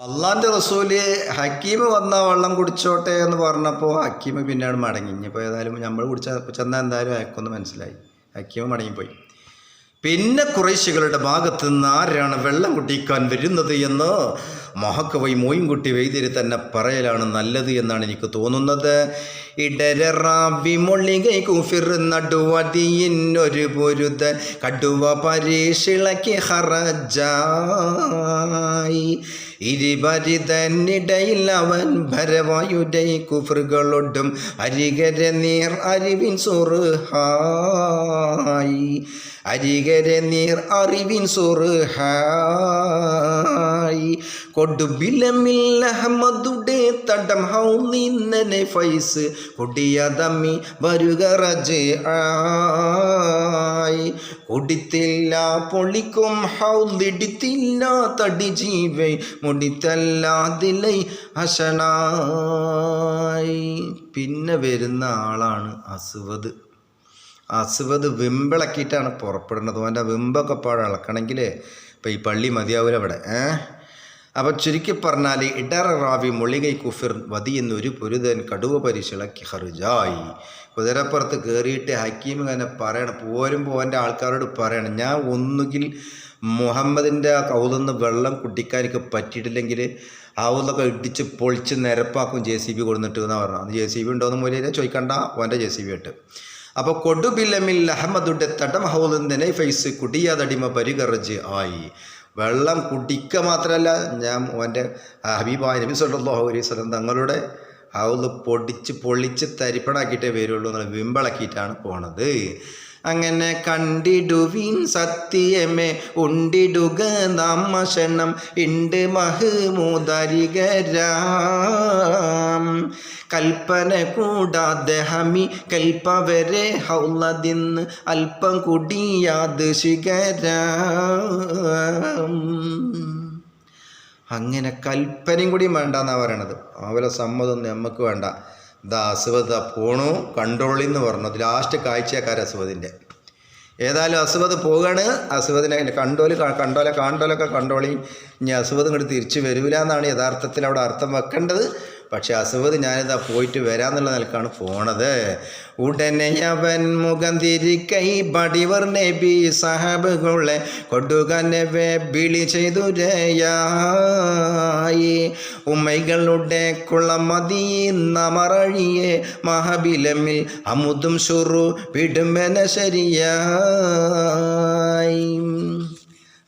അള്ളാന്റെ റസൂൽ ഹക്കീമ് വന്ന വെള്ളം കുടിച്ചോട്ടെ എന്ന് പറഞ്ഞപ്പോൾ ഹക്കീമ് പിന്നെയാണ് മടങ്ങി. ഇനിയിപ്പോൾ ഏതായാലും നമ്മൾ കുടിച്ച ചെന്നാൽ എന്തായാലും അയക്കൊന്ന് മനസ്സിലായി. ഹക്കീമ് മടങ്ങിപ്പോയി. പിന്നെ കുറേശികളുടെ ഭാഗത്ത് നിന്ന് ആരാണ് വെള്ളം കുട്ടിക്കാൻ വരുന്നത് എന്ന് മഹക്കവൈ മോയിൻകുട്ടി വൈദ്യര് തന്നെ പറയലാണ് നല്ലത് എന്നാണ് എനിക്ക് തോന്നുന്നത്. ഇടരാവി മൊള്ളികൈ കുഫിർ പൊരുത കടുവ പരീക്ഷിളക്കി ഹറജായി ഇരുപരിതന്നിടയിൽ അവൻ ഭരവായുടെ കുഫറുകളൊട്ടും അരികരെ നീർ അരിവിൻ സുറുഹായി. അരികരെ നീർ അറിവിൻ സുറുഹായി. കൊടുബിലമിൽ അഹമ്മദുടെ തടം ഹൗ നിന്നനെ ഫൈസ്. കൊടിയ തമ്മി വരുക റജ് ആയി. കൊടുത്തില്ല പൊളിക്കും ഹൗ ലിടിത്തില്ല തടി ജീവൻ മുടിത്തല്ലാതിലൈ ഹശനായി പിന്നെ വരുന്ന ആളാണ് അസുവത് അസുവത് വെമ്പിളക്കിയിട്ടാണ് പുറപ്പെടുന്നത്. അവന്റെ വെമ്പൊക്കെ പാടെ ഇളക്കണമെങ്കിൽ ഇപ്പം ഈ പള്ളി മതിയാവൂല അവിടെ ഏഹ് അപ്പം ചുരുക്കി പറഞ്ഞാൽ ഇടറ റാവി മൊളികൈ കുഫിർ വതി എന്നൊരു പൊരുതൻ കടുവ പരിശിളക്കി ഹറുജായി കുതിരപ്പുറത്ത് കയറിയിട്ട് ഹക്കീം ഇങ്ങനെ പറയണം. പോരുമ്പോൾ എന്റെ ആൾക്കാരോട് പറയണം ഞാൻ ഒന്നുകിൽ മുഹമ്മദിന്റെ കൗതെന്ന് വെള്ളം കുടിക്കാൻ എനിക്ക് പറ്റിയിട്ടില്ലെങ്കിൽ അവതൊക്കെ ഇടിച്ച് പൊളിച്ച് നിരപ്പാക്കും ജെ സി ബി കൊടുത്തിട്ട് എന്നാണ് പറഞ്ഞത്. ജെ സി ബി ഉണ്ടോയെന്ന് മൂലയിലെ ചോദിക്കണ്ട ഓന്റെ ജെ സി ബി ആയിട്ട് അപ്പോൾ കൊടുബിലമിൽ അഹമ്മദുടെ തടം ഹൗലിന്റെ ഫൈസ് കുടിയാതടിമ പരികറജ് ആയി. വെള്ളം കുടിക്കുക മാത്രമല്ല ഞാൻ ഓന്റെ ഹബീബായ നബി സല്ലല്ലാഹു അലൈഹി വസല്ലം തങ്ങളുടെ ഹൗൽ പൊടിച്ച് പൊളിച്ച് തരിപ്പണാക്കിയിട്ടേ വരുള്ളൂ എന്നുള്ള വിമ്പളക്കിയിട്ടാണ് പോണത്. അങ്ങനെ കണ്ടിടുവിൻ സത്യമേ ഉണ്ടിടുക നാം നമ്മഷണം ഇണ്ട് മഹ്മൂദരികരാം. കൽപ്പന കൂടാതെ ഹമി കൽപ്പവരെ ഹൗലതിന്ന് അല്പം കുടിയാത് ശിഖരാം. അങ്ങനെ കൽപ്പനയും കൂടി വേണ്ട എന്നാണ് പറയണത്. അവരെ സമ്മതം നമുക്ക് വേണ്ട. ഇതാ അസുവത് പോണു കൺട്രോളിൽ എന്ന് ലാസ്റ്റ് കാഴ്ചക്കാർ അസുവതിന്റെ ഏതായാലും അസുവത് പോവുകയാണ് അസുവതിനെ കണ്ടോൽ കണ്ടോലെ കാണ്ടോലൊക്കെ കണ്ടോളി ഇനി അസുവത് ഇങ്ങോട്ട് തിരിച്ചു വരൂല എന്നാണ് യഥാർത്ഥത്തിൽ അവിടെ അർത്ഥം വെക്കേണ്ടത്. പക്ഷെ അസുവത് ഞാനിതാ പോയിട്ട് വരാന്നുള്ള നിലക്കാണ് പോണത്. ഉടനെ അവൻ മുഖം തിരിക്കൈ ബടിവർ നബി സഹബുകളെ കൊടുകനവെ ചെയ്തു രയായി. ഉമ്മൈകളുടെ കുളമതി നമറഴിയെ മഹബിലമിൽ അമുതും ഷുറു വിടുമെന ശരിയായി.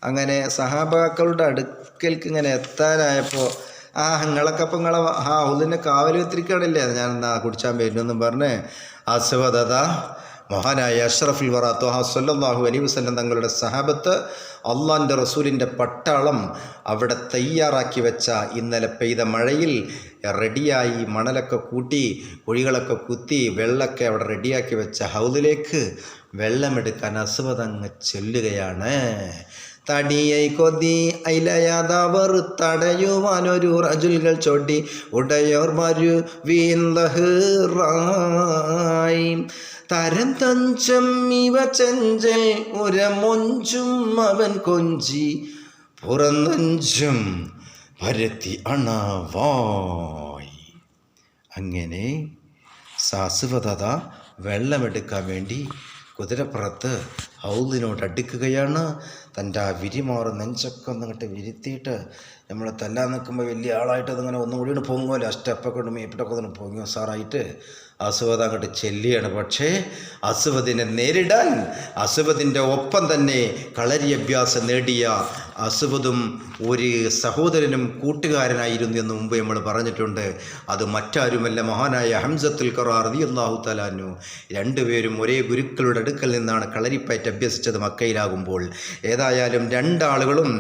അങ്ങനെ സഹാബാക്കളുടെ അടുക്കൽക്ക് ഇങ്ങനെ എത്താനായപ്പോൾ ആ നിങ്ങളൊക്കെ അപ്പം നിങ്ങളെ ആ ഉള്ളിന്റെ കാവൽ എത്തിരിക്കുകയാണല്ലേ ഞാൻ എന്നാ കുടിച്ചാൻ വരുന്നെന്നും പറഞ്ഞ് അസുവദത മഹാനായ അഷ്റഫുൽ വറാത്തു സല്ലല്ലാഹു അലൈഹി വസല്ലം തങ്ങളുടെ സഹാബത്ത് അള്ളാന്റെ റസൂലിന്റെ പട്ടാളം അവിടെ തയ്യാറാക്കി വെച്ച ഇന്നലെ പെയ്ത മഴയിൽ റെഡിയായി മണലൊക്കെ കൂട്ടി കുഴികളൊക്കെ കുത്തി വെള്ളമൊക്കെ അവിടെ റെഡിയാക്കി വെച്ച ഹൗദിലേക്ക് വെള്ളമെടുക്കാൻ അസുവതങ്ങ് ചെല്ലുകയാണ്. തടിയൈ കൊതി അയിലയാതവർ തടയുവാനൊരു റജുൽകൾ ചൊടി ഉടയോർ മരു വീന്തഹിറായി തരം തഞ്ചം ഇവ ചെഞ്ചൽ ഉരമൊഞ്ചും അവൻ കൊഞ്ചി പുറന്നഞ്ചും പരത്തി അണവായി. അങ്ങനെ സാസുവതത വെള്ളമെടുക്കാൻ വേണ്ടി കുതിരപ്പുറത്ത് ഹൗലിനോട് അടുക്കുകയാണ്. തന്റെ ആ വിരിമാറ് നെഞ്ചൊക്കെ ഒന്നിങ്ങോട്ട് വിരുത്തിയിട്ട് നമ്മൾ തല്ലാൻ നിൽക്കുമ്പോൾ വലിയ ആളായിട്ട് അതിങ്ങനെ ഒന്നും കൂടി പൊങ്ങുമല്ലോ? ആ സ്റ്റെപ്പൊക്കെ കൊണ്ട് മേപ്പിട്ടൊക്കെ ഒന്ന് പൊങ്ങുമോ സാറായിട്ട്? അസുവത് അങ്ങോട്ട് ചെല്ലിയാണ് പക്ഷേ അസുവദിനെ നേരിടാൻ അസുവദിന്റെ ഒപ്പം തന്നെ കളരി അഭ്യാസം നേടിയ അസുവതും ഒരു സഹോദരനും കൂട്ടുകാരനായിരുന്നു എന്ന് മുമ്പ് നമ്മൾ പറഞ്ഞിട്ടുണ്ട്. അത് മറ്റാരുമല്ല. മഹാനായ ഹംസത്തുൽ ഖറാർ അള്ളാഹു തലാനു രണ്ടുപേരും ഒരേ ഗുരുക്കളുടെ അടുക്കൽ നിന്നാണ് കളരിപ്പയറ്റ് അഭ്യസിച്ചത് മക്കയിലാകുമ്പോൾ ഏതായാലും രണ്ടാളുകളും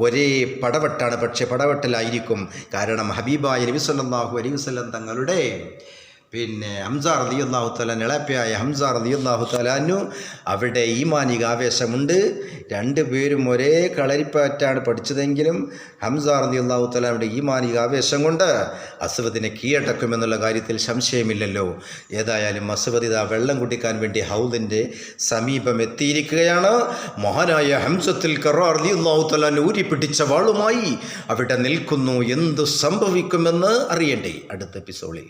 ഒരേ പടവെട്ടാണ്. പക്ഷേ പടവെട്ടിലായിരിക്കും. കാരണം ഹബീബായ നബി സല്ലല്ലാഹു അലൈഹി വസല്ലം തങ്ങളുടെ പിന്നെ ഹംസ റതി തലാൻ ഇളപ്പിയായ ഹംസ റതി അള്ളാഹു തലാനു അവിടെ ഈമാനിക ആവേശമുണ്ട് രണ്ടുപേരും ഒരേ കളരിപ്പാറ്റാണ് പഠിച്ചതെങ്കിലും ഹംസ റതി അള്ളാഹു തലാനുടെ ഈമാനിക ആവേശം കൊണ്ട് അസുവദിനെ കീഴടക്കുമെന്നുള്ള കാര്യത്തിൽ സംശയമില്ലല്ലോ. ഏതായാലും അസുവദ് വെള്ളം കുടിക്കാൻ വേണ്ടി ഹൗദിന്റെ സമീപം എത്തിയിരിക്കുകയാണ്. മഹാനായ ഹംസത്തിൽ കറാർ അള്ളാഹു തലാൻ ഊരിപ്പിടിച്ച വാളുമായി അവിടെ നിൽക്കുന്നു. എന്തു സംഭവിക്കുമെന്ന് അറിയണ്ടേ അടുത്ത എപ്പിസോഡിൽ.